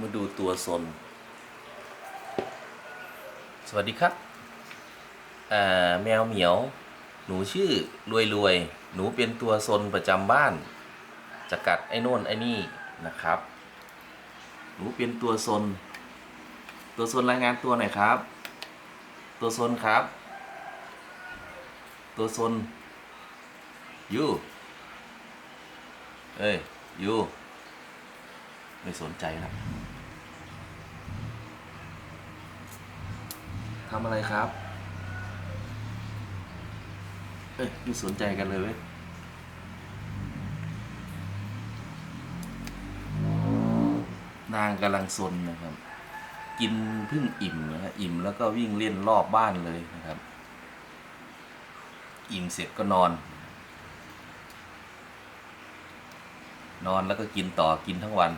มาดูตัวซน สวัสดีครับ แมวเหมียว หนูชื่อรวยรวย หนูเป็นตัวซนประจำบ้าน จะกัดไอ้โน่นไอ้นี่นะครับ หนูเป็นตัวซน ตัวซนรายงานตัวหน่อยครับ ตัวซนครับ ตัวซนยูเอ้ยยูไม่สนใจแล้ว ทำอะไรครับ เอ้ยไม่สนใจกันเลยเว้ยนางกำลังซนนะครับ กินเพิ่งอิ่มนะฮะอิ่มแล้วก็วิ่งเล่นรอบบ้านเลยนะครับ อิ่มเสร็จก็นอน นอนแล้วก็กินต่อกินทั้งวัน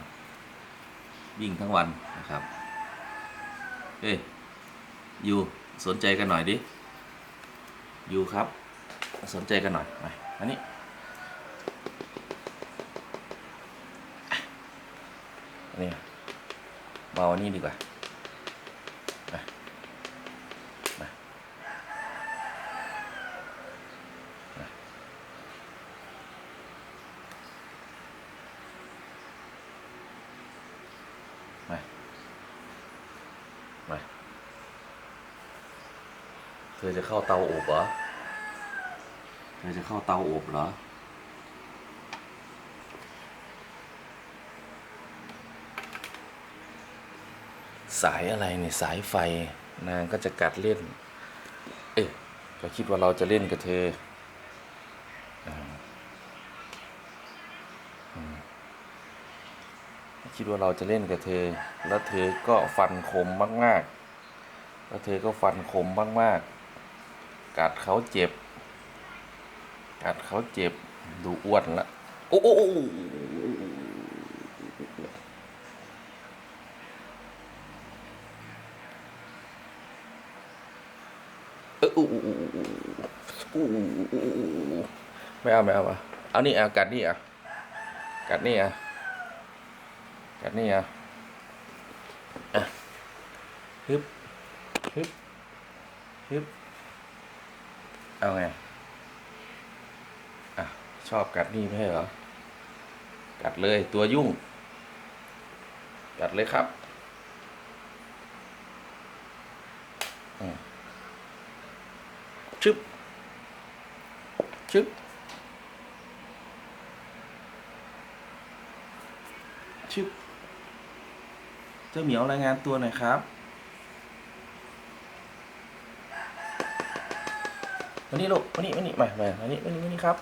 วิ่งทั้งวันนะครับ เอ้ย ยูสนใจกันหน่อยดิยูครับ สนใจกันหน่อยมาอันนี้อันนี้เบาอันนี้ดีกว่ามามามามา ธอจะเข้าเตาอบเหรอ เธอจะเข้าเตาอบเหรอ สายอะไรเนี่ยสายไฟ นางก็จะกัดเล่น เอ๊ะก็คิดว่าเราจะเล่นกับเธออ่าอืมคิดว่าเราจะเล่นกับเธอ แล้วเธอก็ฟันคมมาก ๆ แล้วเธอก็ฟันคมมาก ๆ กัดเขาเจ็บ กัดเขาเจ็บ ดูอ้วนละโอ้โอ้โอ้เอออู้อู้อู้อู้ไม่เอาไม่เอาอะเอานี่อะกัดนี่อะกัดนี่อะกัดนี่อะอะฮึบฮึบฮึบ เอาไง อะ ชอบกัดนี่ไม่ใช่เหรอ กัดเลยตัวยุ่ง กัดเลยครับชึบ ชึบ ชึบ เจ้าเหมียวรายงานตัวหน่อยครับ มานี่ลูกมานี่มานี่มามามานี่มานี่มานี่ครับ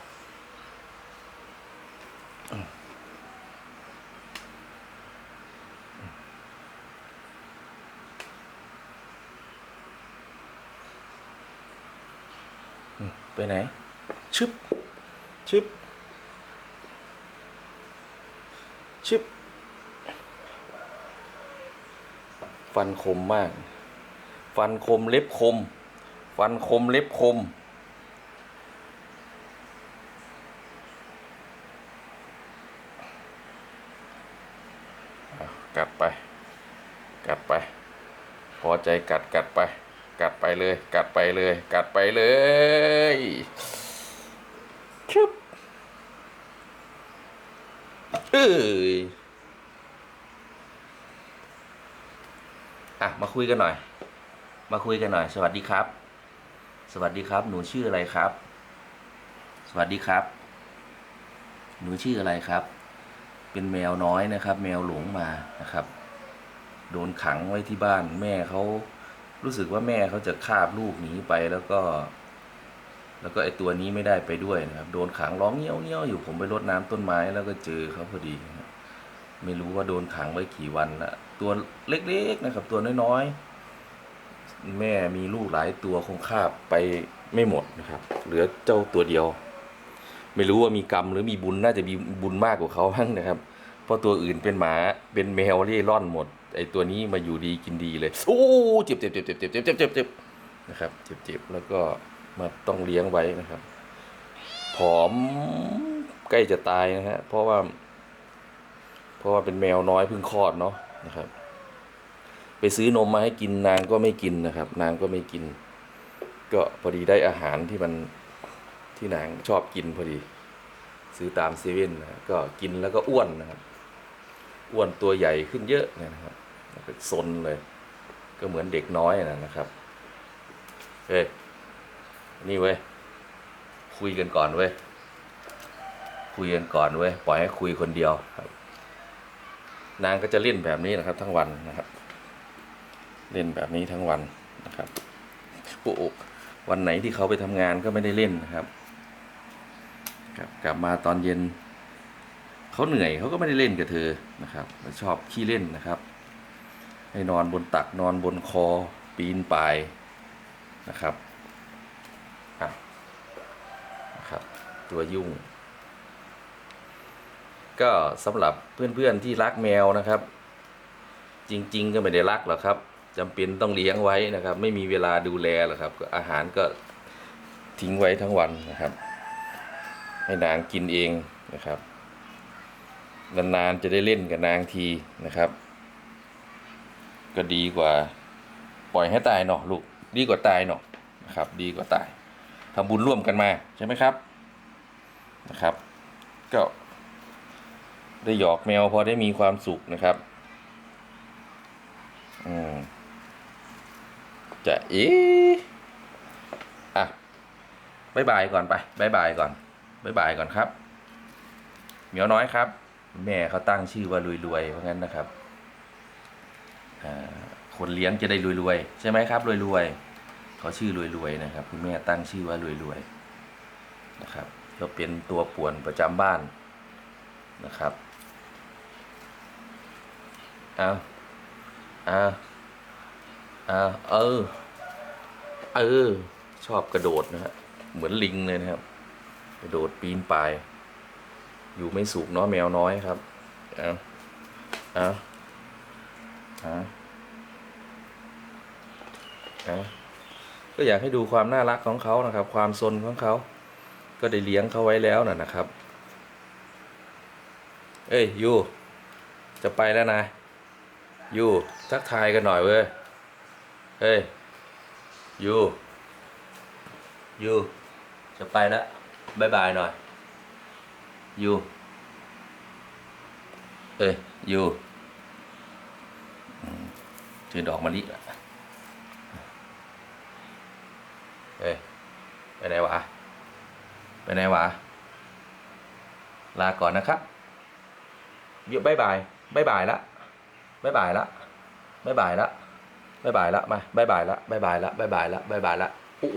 ไปไหน ชึบ ชึบ ชึบ ฟันคมมาก ฟันคมเล็บคม ฟันคมเล็บคม อะกัดไป กัดไป พอ ใจกัดกัดไป กัดไปเลย กัดไปเลย กัดไปเลยชึบเอ้ยอะมาคุยกันหน่อย มาคุยกันหน่อย สวัสดีครับ สวัสดีครับ หนูชื่ออะไรครับ สวัสดีครับ หนูชื่ออะไรครับ เป็นแมวน้อยนะครับ แมวหลงมานะครับ โดนขังไว้ที่บ้านแม่เขารู้สึกว่าแม่เขาจะคาบลูกหนีไปแล้วก็ แล้วก็ไอตัวนี้ไม่ได้ไปด้วยนะครับ โดนขังร้องเงี้ยวเงี้ยวอยู่ผมไปรดน้ำต้นไม้แล้วก็เจอเขาพอดีนะไม่รู้ว่าโดนขังไว้กี่วันละตัวเล็กๆนะครับ ตัวน้อยๆแม่มีลูกหลายตัวคงคาบไปไม่หมดนะครับ เหลือเจ้าตัวเดียว ไม่รู้ว่ามีกรรมหรือมีบุญน่าจะมีบุญมากกว่าเขาบ้างนะครับ เพราะตัวอื่นเป็นหมาเป็นแมวเร่ร่อนหมด ไอตัวนี้มาอยู่ดีกินดีเลยโอ้เจ็บเจ็บเจ็บเจ็บเจ็บเจ็บเจ็บเจ็บเจ็บนะครับเจ็บเจ็บแล้วก็มาต้องเลี้ยงไว้นะครับผอมใกล้จะตายนะฮะเพราะว่า เพราะว่าเป็นแมวน้อยเพิ่งคลอดเนาะนะครับ ไปซื้อนมมาให้กินนางก็ไม่กินนะครับ นางก็ไม่กิน ก็พอดีได้อาหารที่มันที่นางชอบกินพอดี ซื้อตามเซเว่นนะก็กินแล้วก็อ้วนนะครับ อ้วนตัวใหญ่ขึ้นเยอะเนี่ยนะครับแล้วก็ซนเลย ก็เหมือนเด็กน้อยนะนะครับเฮ้ยนี่เว้ยคุยกันก่อนเว้ยคุยกันก่อนเว้ยปล่อยให้คุยคนเดียวครับ นางก็จะเล่นแบบนี้นะครับ ทั้งวันนะครับ เล่นแบบนี้ทั้งวันนะครับโอ้วันไหนที่เขาไปทำงานก็ไม่ได้เล่นนะครับ กลับมาตอนเย็น เขาเหนื่อยเขาก็ไม่ได้เล่นกับเธอนะครับชอบขี้เล่นนะครับ ให้นอนบนตักนอนบนคอปีนป่ายนะครับอะนะครับตัวยุ่ง ก็สำหรับเพื่อนๆที่รักแมวนะครับ จริง ๆ ก็ไม่ได้รักหรอกครับจำเป็นต้องเลี้ยงไว้นะครับ ไม่มีเวลาดูแลหรอกครับ อาหารก็ทิ้งไว้ทั้งวันนะครับ ให้นางกินเองนะครับ นานๆจะได้เล่นกับนางทีนะครับ ก็ดีกว่า ปล่อยให้ตายเนาะลูกดีกว่าตายเนาะนะครับ ดีกว่าตายทำบุญร่วมกันมาใช่ไหมครับนะครับ ก็ได้หยอกแมวพอได้มีความสุขนะครับอืมจะเอ๊ะอะบายบายก่อนไปบายบายก่อนบายบายก่อนครับเหมียวน้อยครับ แม่เขาตั้งชื่อว่ารวยๆเพราะงั้นนะครับคนเลี้ยงจะได้รวยๆใช่ไหมครับรวยๆเขาชื่อรวยๆนะครับคุณแม่ตั้งชื่อว่ารวยๆนะครับก็เป็นตัวป่วนประจำบ้านนะครับเอาเอาเอาเออเออชอบกระโดดนะฮะเหมือนลิงเลยนะครับ กระโดดปีนป่าย อยู่ไม่สุขเนาะแมวน้อยครับเอาเอาเอาเอาก็อยากให้ดูความน่ารักของเขานะครับ ความซนของเขา ก็ได้เลี้ยงเขาไว้แล้วนะนะครับ เอ้ยยูจะไปแล้วนะยูทักทายกันหน่อยเว้ยเฮ้ยยูยูจะไปแล้วบายบายหน่อย ยูเอ้ยยูอืมถือดอกมะลิอะเฮ้ยไปไหนวะ ไปไหนวะ ลาก่อนนะครับเดี๋ยบายบายบายบายละบายบายละบายบายละบายบายละมาบายบายละบายบายละบายบายละบายบายละอู้